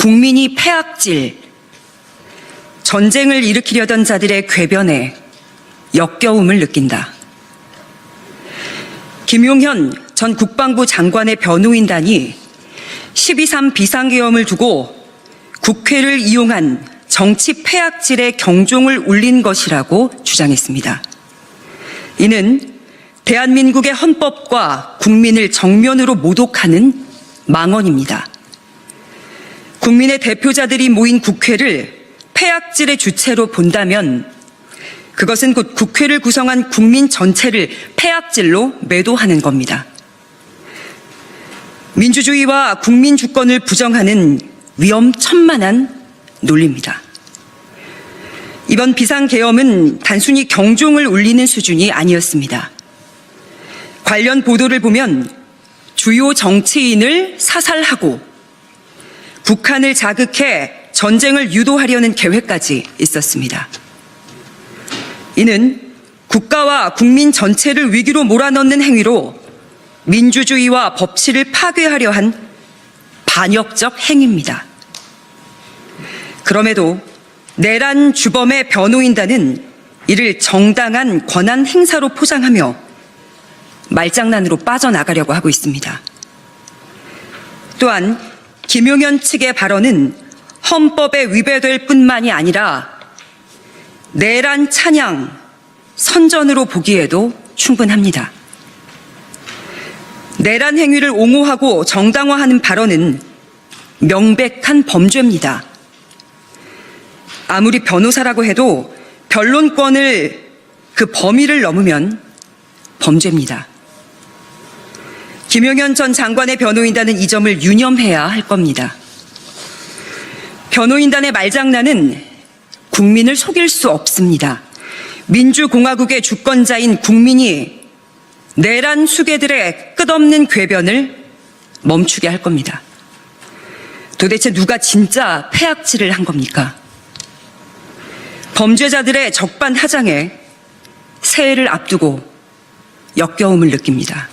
국민이 패악질, 전쟁을 일으키려던 자들의 궤변에 역겨움을 느낀다. 김용현 전 국방부 장관의 변호인단이 12.3 비상계엄을 두고 국회를 이용한 정치 패악질의 경종을 울린 것이라고 주장했습니다. 이는 대한민국의 헌법과 국민을 정면으로 모독하는 망언입니다. 국민의 대표자들이 모인 국회를 패악질의 주체로 본다면 그것은 곧 국회를 구성한 국민 전체를 패악질로 매도하는 겁니다. 민주주의와 국민 주권을 부정하는 위험천만한 논리입니다. 이번 비상계엄은 단순히 경종을 울리는 수준이 아니었습니다. 관련 보도를 보면 주요 정치인을 사살하고 북한을 자극해 전쟁을 유도하려는 계획까지 있었습니다. 이는 국가와 국민 전체를 위기로 몰아넣는 행위로 민주주의와 법치를 파괴하려 한 반역적 행위입니다. 그럼에도 내란 주범의 변호인단은 이를 정당한 권한 행사로 포장하며 말장난으로 빠져나가려고 하고 있습니다. 또한 김용현 측의 발언은 헌법에 위배될 뿐만이 아니라 내란 찬양 선전으로 보기에도 충분합니다. 내란 행위를 옹호하고 정당화하는 발언은 명백한 범죄입니다. 아무리 변호사라고 해도 변론권을 그 범위를 넘으면 범죄입니다. 김용현 전 장관의 변호인단은 이 점을 유념해야 할 겁니다. 변호인단의 말장난은 국민을 속일 수 없습니다. 민주공화국의 주권자인 국민이 내란 수괴들의 끝없는 궤변을 멈추게 할 겁니다. 도대체 누가 진짜 폐악질을 한 겁니까? 범죄자들의 적반하장에 새해를 앞두고 역겨움을 느낍니다.